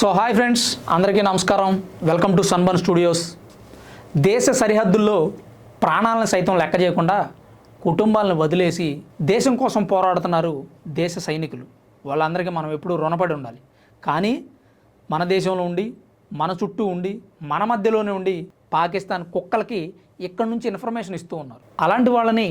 So hi friends అందరికీ నమస్కారం. Welcome to Sunburn studios. దేశ సరిహద్దుల్లో ప్రాణాలను సైతం లెక్క చేయకుండా కుటుంబాలను వదిలేసి దేశం కోసం పోరాడుతున్నారు దేశ సైనికులు. వాళ్ళందరికీ మనం ఎప్పుడూ రుణపడి ఉండాలి. కానీ మన దేశంలో ఉండి మన చుట్టూ ఉండి మన మధ్యలోనే ఉండి పాకిస్తాన్ కుక్కలకి ఇక్కడ నుంచి ఇన్ఫర్మేషన్ ఇస్తూ ఉన్నారు. అలాంటి వాళ్ళని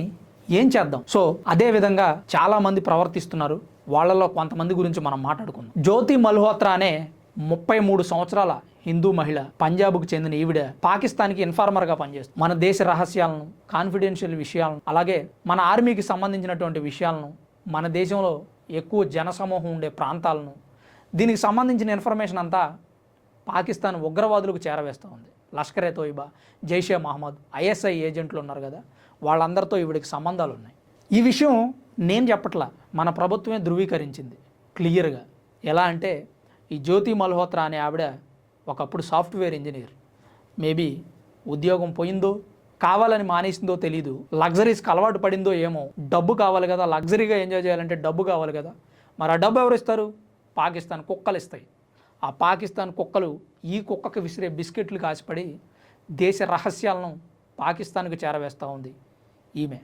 ఏం చేద్దాం? సో అదే విధంగా చాలామంది ప్రవర్తిస్తున్నారు. వాళ్ళలో కొంతమంది గురించి మనం మాట్లాడుకుందాం. జ్యోతి మల్హోత్రా అనే ముప్పై మూడు సంవత్సరాల హిందూ మహిళ పంజాబ్కు చెందిన ఈవిడ పాకిస్తాన్కి ఇన్ఫార్మర్గా పనిచేస్తుంది మన దేశ రహస్యాలను కాన్ఫిడెన్షియల్ విషయాలను అలాగే మన ఆర్మీకి సంబంధించినటువంటి విషయాలను మన దేశంలో ఎక్కువ జనసమూహం ఉండే ప్రాంతాలను దీనికి సంబంధించిన ఇన్ఫర్మేషన్ అంతా పాకిస్తాన్ ఉగ్రవాదులకు చేరవేస్తూ ఉంది. లష్కర్ ఏ తోయిబా జైషే మహమ్మద్ ఐఎస్ఐ ఏజెంట్లు ఉన్నారు కదా వాళ్ళందరితో ఈవిడికి సంబంధాలు ఉన్నాయి. ఈ విషయం నేను చెప్పట్లా మన ప్రభుత్వమే ధృవీకరించింది క్లియర్గా. ఎలా అంటే ఈ జ్యోతి మల్హోత్రా అనే ఆవిడ ఒకప్పుడు సాఫ్ట్వేర్ ఇంజనీర్. మేబీ ఉద్యోగం పోయిందో కావాలని మానేసిందో తెలీదు లగ్జరీస్కి అలవాటు పడిందో ఏమో. డబ్బు కావాలి కదా లగ్జరీగా ఎంజాయ్ చేయాలంటే డబ్బు కావాలి కదా. మరి ఆ డబ్బు ఎవరు ఇస్తారు? పాకిస్తాన్ కుక్కలు ఇస్తాయి. ఆ పాకిస్తాన్ కుక్కలు ఈ కుక్కకి విసిరే బిస్కెట్లు కాసిపడి దేశ రహస్యాలను పాకిస్తాన్కి చేరవేస్తూ ఉంది ఈమె.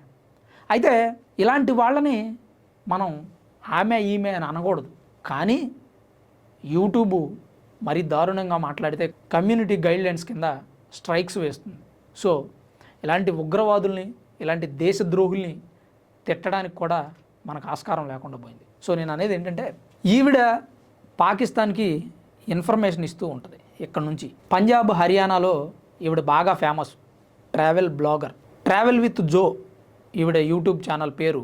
అయితే ఇలాంటి వాళ్ళని మనం ఆమె ఈమె అని అనకూడదు. కానీ యూట్యూబ్ మరి దారుణంగా మాట్లాడితే కమ్యూనిటీ గైడ్లైన్స్ కింద స్ట్రైక్స్ వేస్తుంది. సో ఇలాంటి ఉగ్రవాదుల్ని ఇలాంటి దేశద్రోహుల్ని తిట్టడానికి కూడా మనకు ఆస్కారం లేకుండా పోయింది. సో నేను అనేది ఏంటంటే ఈవిడ పాకిస్తాన్కి ఇన్ఫర్మేషన్ ఇస్తూ ఉంటుంది ఇక్కడ నుంచి. పంజాబ్ హర్యానాలో ఈవిడ బాగా famous travel blogger. Travel with Jo ఈవిడ యూట్యూబ్ ఛానల్ పేరు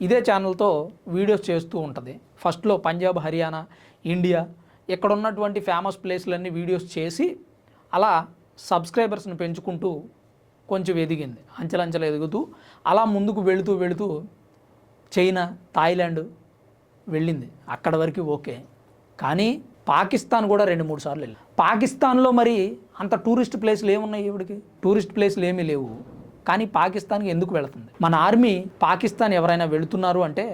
ఇదే ఛానల్తో వీడియోస్ చేస్తూ ఉంటుంది. ఫస్ట్లో పంజాబ్ హర్యానా ఇండియా ఇక్కడ ఉన్నటువంటి ఫేమస్ ప్లేస్లన్నీ వీడియోస్ చేసి అలా సబ్స్క్రైబర్స్ని పెంచుకుంటూ కొంచెం ఎదిగింది. అంచెలంచెలు ఎదుగుతూ అలా ముందుకు వెళుతూ వెళుతూ చైనా థాయిలాండ్ వెళ్ళింది. అక్కడ వరకు ఓకే. కానీ పాకిస్తాన్ కూడా రెండు మూడు సార్లు వెళ్ళి పాకిస్తాన్లో మరి అంత టూరిస్ట్ ప్లేస్లు ఏమున్నాయి ఇవిడికి టూరిస్ట్ ప్లేస్లు ఏమీ లేవు. కానీ పాకిస్తాన్కి ఎందుకు వెళుతుంది? మన ఆర్మీ పాకిస్తాన్ ఎవరైనా వెళుతున్నారు అంటే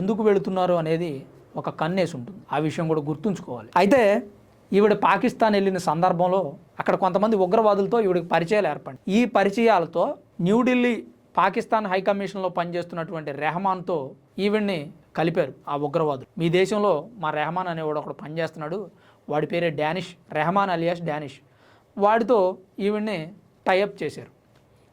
ఎందుకు వెళుతున్నారు అనేది ఒక కన్నేసి ఉంటుంది. ఆ విషయం కూడా గుర్తుంచుకోవాలి. అయితే ఈవిడ పాకిస్తాన్ వెళ్ళిన సందర్భంలో అక్కడ కొంతమంది ఉగ్రవాదులతో ఈవిడికి పరిచయాలు ఏర్పడి ఈ పరిచయాలతో న్యూఢిల్లీ పాకిస్తాన్ హై కమిషన్లో పనిచేస్తున్నటువంటి రెహమాన్తో ఈవిడ్ని కలిపారు ఆ ఉగ్రవాదులు. మీ దేశంలో మా రెహమాన్ అనేవాడు ఒకడు పనిచేస్తున్నాడు. వాడి పేరే డానిష్ రెహమాన్ అలియాస్ డానిష్. వాడితో ఈవిడ్ని టైఅప్ చేశారు.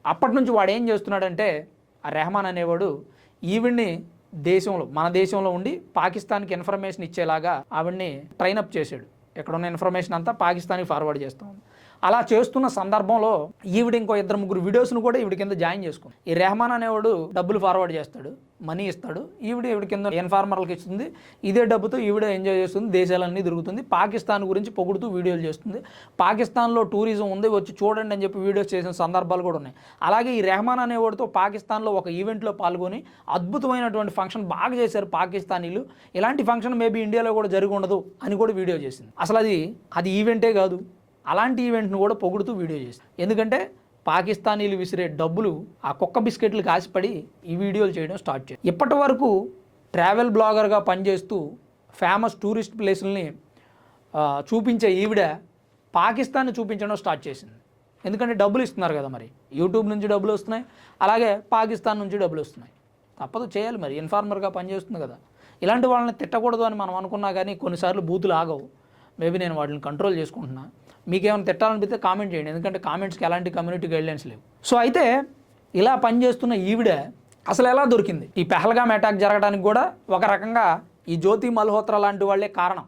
అప్పటి నుంచి వాడు ఏం చేస్తున్నాడంటే ఆ రెహమాన్ అనేవాడు ఈవిడ్ని దేశంలో మన దేశంలో ఉండి పాకిస్తాన్కి ఇన్ఫర్మేషన్ ఇచ్చేలాగా ఆవిడ్ని ట్రైనప్ చేశాడు. ఎక్కడున్న ఉన్న ఇన్ఫర్మేషన్ అంతా పాకిస్తాన్కి ఫార్వర్డ్ చేస్తూ ఉంది. అలా చేస్తున్న సందర్భంలో ఈవిడ ఇంకో ఇద్దరు ముగ్గురు వీడియోస్ను కూడా ఈవిడ కింద జాయిన్ చేసుకుంది. ఈ రెహమాన్ అనేవాడు డబ్బులు ఫార్వర్డ్ చేస్తాడు మనీ ఇస్తాడు. ఈవిడ ఈవిడ కింద ఇన్ఫార్మర్లకు ఇస్తుంది. ఇదే డబ్బుతో ఈవిడ ఎంజాయ్ చేస్తుంది దేశాలన్నీ తిరుగుతుంది. పాకిస్తాన్ గురించి పొగుడుతూ వీడియోలు చేస్తుంది. పాకిస్తాన్లో టూరిజం ఉంది వచ్చి చూడండి అని చెప్పి వీడియోస్ చేసిన సందర్భాలు కూడా ఉన్నాయి. అలాగే ఈ రెహమాన్ అనేవాడితో పాకిస్తాన్లో ఒక ఈవెంట్లో పాల్గొని అద్భుతమైనటువంటి ఫంక్షన్ బాగా చేశారు పాకిస్తానీలు. ఇలాంటి ఫంక్షన్ మేబీ ఇండియాలో కూడా జరిగి ఉండదు అని కూడా వీడియో చేసింది. అసలు అది అది ఈవెంటే కాదు. అలాంటి ఈవెంట్ను కూడా పొగుడుతూ వీడియో చేసింది ఎందుకంటే పాకిస్తానీలు విసిరే డబ్బులు ఆ కుక్క బిస్కెట్లు కాసిపడి ఈ వీడియోలు చేయడం స్టార్ట్ చేయాలి ఇప్పటి వరకు ట్రావెల్ బ్లాగర్గా పనిచేస్తూ ఫేమస్ టూరిస్ట్ ప్లేసుల్ని చూపించే ఈవిడ పాకిస్తాన్ని చూపించడం స్టార్ట్ చేసింది. ఎందుకంటే డబ్బులు ఇస్తున్నారు కదా మరి. యూట్యూబ్ నుంచి డబ్బులు వస్తున్నాయి అలాగే పాకిస్తాన్ నుంచి డబ్బులు వస్తున్నాయి. తప్పదు చేయాలి మరి. ఇన్ఫార్మర్గా పనిచేస్తుంది కదా. ఇలాంటి వాళ్ళని తిట్టకూడదు అని మనం అనుకున్నా కానీ కొన్నిసార్లు బూతులు ఆగవు. మేబీ నేను వాటిని కంట్రోల్ చేసుకుంటున్నా. మీకేమైనా తిట్టాలనిపిస్తే కామెంట్ చేయండి. ఎందుకంటే కామెంట్స్కి ఎలాంటి కమ్యూనిటీ గైడ్లైన్స్ లేవు. సో అయితే ఇలా పనిచేస్తున్న ఈవిడ అసలు ఎలా దొరికింది? ఈ పెహల్గామ్ అటాక్ జరగడానికి కూడా ఒక రకంగా ఈ జ్యోతి మల్హోత్రా లాంటి వాళ్ళే కారణం.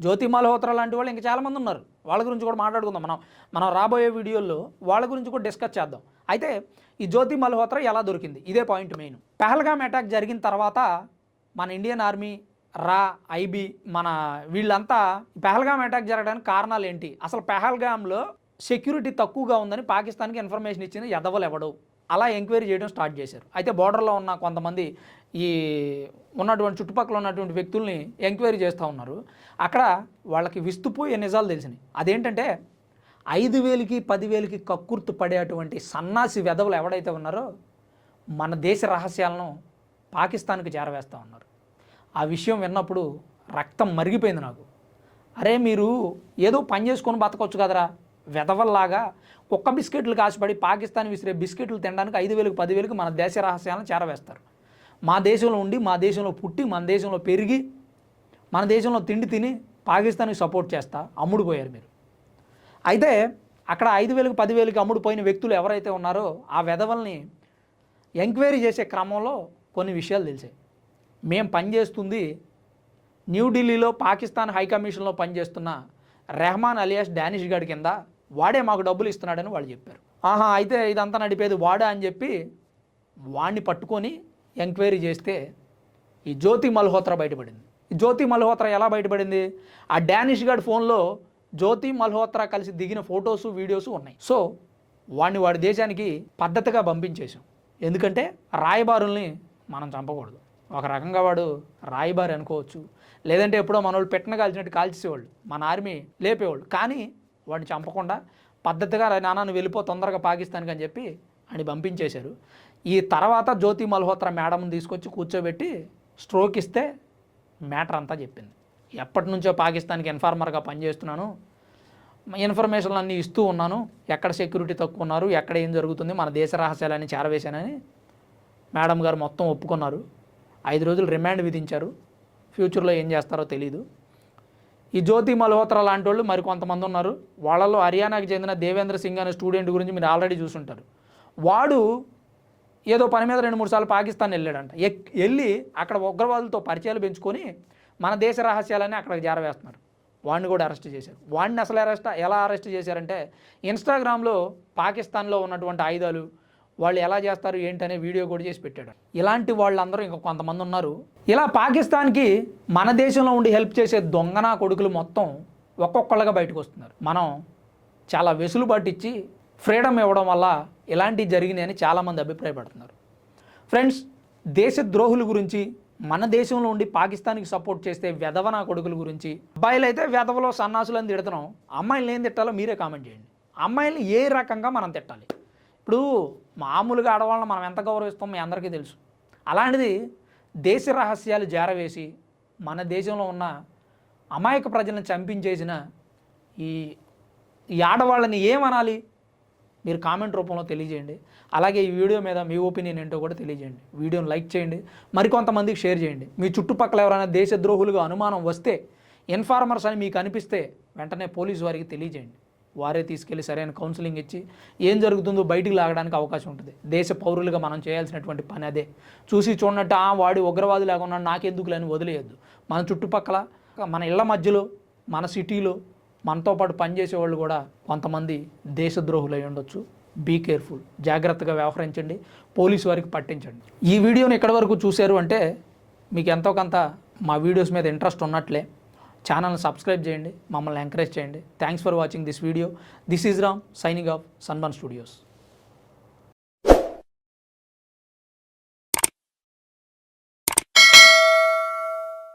జ్యోతి మల్హోత్రా లాంటి వాళ్ళు ఇంకా చాలామంది ఉన్నారు. వాళ్ళ గురించి కూడా మాట్లాడుకుందాం. మనం మనం రాబోయే వీడియోల్లో వాళ్ళ గురించి కూడా డిస్కస్ చేద్దాం. అయితే ఈ జ్యోతి మల్హోత్రా ఎలా దొరికింది? ఇదే పాయింట్ మెయిన్ పెహల్గామ్ అటాక్ జరిగిన తర్వాత మన ఇండియన్ ఆర్మీ రా ఐబీ మన వీళ్ళంతా పెహల్గామ్ అటాక్ జరగడానికి కారణాలు ఏంటి? అసలు పెహల్గామ్లో సెక్యూరిటీ తక్కువగా ఉందని పాకిస్తాన్కి ఇన్ఫర్మేషన్ ఇచ్చిన ఎదవలు ఎవడు అలా ఎంక్వైరీ చేయడం స్టార్ట్ చేశారు. అయితే బోర్డర్లో ఉన్న కొంతమంది ఈ ఉన్నటువంటి చుట్టుపక్కల ఉన్నటువంటి వ్యక్తుల్ని ఎంక్వైరీ చేస్తూ ఉన్నారు. అక్కడ వాళ్ళకి విస్తుపోయే నిజాలు తెలిసినాయి. అదేంటంటే ఐదు వేలకి పదివేలకి కక్కుర్తు పడేటువంటి సన్నాసి వెధవలు ఎవడైతే ఉన్నారో మన దేశ రహస్యాలను పాకిస్తాన్కి చేరవేస్తూ ఉన్నారు. ఆ విషయం విన్నప్పుడు రక్తం మరిగిపోయింది నాకు. అరే మీరు ఏదో పని చేసుకొని బతకొచ్చు కదరా. వెధవల్లాగా ఒక్క బిస్కెట్లు కాసిపడి పాకిస్తాన్ విసిరే బిస్కెట్లు తినడానికి ఐదు వేలకు పదివేలకు మన దేశ రహస్యాలను చేరవేస్తారు. మా దేశంలో ఉండి మా దేశంలో పుట్టి మన దేశంలో పెరిగి మన దేశంలో తిండి తిని పాకిస్తాన్కి సపోర్ట్ చేస్తా అమ్ముడుపోయారు మీరు. అయితే అక్కడ ఐదు వేలకు పదివేలకు అమ్ముడుపోయిన వ్యక్తులు ఎవరైతే ఉన్నారో ఆ వెధవల్ని ఎంక్వైరీ చేసే క్రమంలో కొన్ని విషయాలు తెలిసాయి. మేం పనిచేస్తుంది న్యూఢిల్లీలో పాకిస్తాన్ హైకమిషన్లో పనిచేస్తున్న రెహమాన్ అలియాస్ డానిష్ గడ్ కింద వాడే మాకు డబ్బులు ఇస్తున్నాడని వాళ్ళు చెప్పారు. ఆహా అయితే ఇదంతా నడిపేది వాడా అని చెప్పి వాడిని పట్టుకొని ఎంక్వైరీ చేస్తే ఈ జ్యోతి మల్హోత్రా బయటపడింది. ఈ జ్యోతి మల్హోత్రా ఎలా బయటపడింది? ఆ డానిష్ గడ్ ఫోన్లో జ్యోతి మల్హోత్రా కలిసి దిగిన ఫొటోసు వీడియోస్ ఉన్నాయి. సో వాడిని వాడి దేశానికి పద్ధతిగా పంపించేశాం. ఎందుకంటే రాయబారుల్ని మనం చంపకూడదు. ఒక రకంగా వాడు రాయబారి అనుకోవచ్చు. లేదంటే ఎప్పుడో మన వాళ్ళు పెట్టిన కాల్చినట్టు కాల్చేసేవాళ్ళు. మన ఆర్మీ లేపేవాళ్ళు. కానీ వాడిని చంపకుండా పద్ధతిగా నాన్న నువ్వు వెళ్ళిపో తొందరగా పాకిస్తాన్కి అని చెప్పి అని పంపించేశారు. ఈ తర్వాత జ్యోతి మల్హోత్రా మేడంని తీసుకొచ్చి కూర్చోబెట్టి స్ట్రోక్ ఇస్తే మ్యాటర్ అంతా చెప్పింది. ఎప్పటి నుంచో పాకిస్తాన్కి ఇన్ఫార్మర్గా పనిచేస్తున్నాను. ఇన్ఫర్మేషన్లు అన్నీ ఇస్తూ ఉన్నాను. ఎక్కడ సెక్యూరిటీ తక్కువ ఉన్నారు ఎక్కడ ఏం జరుగుతుంది మన దేశ రహస్యాలన్నీ చేరవేశానని మేడం గారు మొత్తం ఒప్పుకున్నారు. ఐదు రోజులు రిమాండ్ విధించారు. ఫ్యూచర్లో ఏం చేస్తారో తెలియదు ఈ జ్యోతి మల్హోత్రా లాంటి వాళ్ళు మరి కొంతమంది ఉన్నారు. వాళ్ళలో హర్యానాకి చెందిన దేవేంద్ర సింగ్ అనే స్టూడెంట్ గురించి మీరు ఆల్రెడీ చూసుంటారు. వాడు ఏదో పని మీద రెండు మూడు సార్లు పాకిస్తాన్ వెళ్ళాడంట. ఎక్ వెళ్ళి అక్కడ ఉగ్రవాదులతో పరిచయాలు పెంచుకొని మన దేశ రహస్యాలని అక్కడికి జారవేస్తున్నారు. వాడిని కూడా అరెస్ట్ చేశారు. వాడిని అసలు అరెస్ట్ ఎలా అరెస్ట్ చేశారంటే ఇన్స్టాగ్రామ్లో పాకిస్తాన్లో ఉన్నటువంటి ఆయుధాలు వాళ్ళు ఎలా చేస్తారు ఏంటనే వీడియో కూడా చేసి పెట్టాడు. ఇలాంటి వాళ్ళందరూ ఇంకా కొంతమంది ఉన్నారు. ఇలా పాకిస్తాన్కి మన దేశంలో ఉండి హెల్ప్ చేసే దొంగనా కొడుకులు మొత్తం ఒక్కొక్కళ్ళగా బయటకు వస్తున్నారు. మనం చాలా వెసులుబాటు ఇచ్చి ఫ్రీడమ్ ఇవ్వడం వల్ల ఇలాంటివి జరిగినాయని చాలామంది అభిప్రాయపడుతున్నారు. ఫ్రెండ్స్ దేశ ద్రోహుల గురించి మన దేశంలో ఉండి పాకిస్తాన్కి సపోర్ట్ చేస్తే వెధవనా కొడుకుల గురించి అబ్బాయిలు అయితే వెధవలో సన్నాసులని తిడుతున్నాం. అమ్మాయిలు ఏం తిట్టాలో మీరే కామెంట్ చేయండి. అమ్మాయిల్ని ఏ రకంగా మనం తిట్టాలి? ఇప్పుడు మామూలుగా ఆడవాళ్ళని మనం ఎంత గౌరవిస్తాం మీ అందరికీ తెలుసు. అలాంటిది దేశ రహస్యాలు జారవేసి మన దేశంలో ఉన్న అమాయక ప్రజలను చంపించేసిన ఈ ఈ ఆడవాళ్ళని ఏమనాలి? మీరు కామెంట్ రూపంలో తెలియజేయండి. అలాగే ఈ వీడియో మీద మీ ఒపీనియన్ ఏంటో కూడా తెలియజేయండి. వీడియోని లైక్ చేయండి. మరికొంతమందికి షేర్ చేయండి. మీ చుట్టుపక్కల ఎవరైనా దేశద్రోహులుగా అనుమానం వస్తే ఇన్ఫార్మర్స్ అని మీకు అనిపిస్తే వెంటనే పోలీసు వారికి తెలియజేయండి. వారే తీసుకెళ్ళి సరైన కౌన్సిలింగ్ ఇచ్చి ఏం జరుగుతుందో బయటికి లాగడానికి అవకాశం ఉంటుంది. దేశ పౌరులుగా మనం చేయాల్సినటువంటి పని అదే. చూసి చూడనట్టు ఆ వాడి ఉగ్రవాది లేకుండా నాకెందుకు లేని వదిలేయద్దు. మన చుట్టుపక్కల మన ఇళ్ళ మధ్యలో మన సిటీలో మనతో పాటు పనిచేసే వాళ్ళు కూడా కొంతమంది దేశద్రోహులు అయి ఉండొచ్చు. బీ కేర్ఫుల్ జాగ్రత్తగా వ్యవహరించండి. పోలీసు వారికి పట్టించండి. ఈ వీడియోని ఎక్కడి వరకు చూశారు అంటే మీకు ఎంతో కొంత మా వీడియోస్ మీద ఇంట్రెస్ట్ ఉన్నట్లే. ఛానల్ని సబ్స్క్రైబ్ చేయండి మమ్మల్ని ఎంకరేజ్ చేయండి. Thanks for watching this video this is Ram signing off Sunburn studios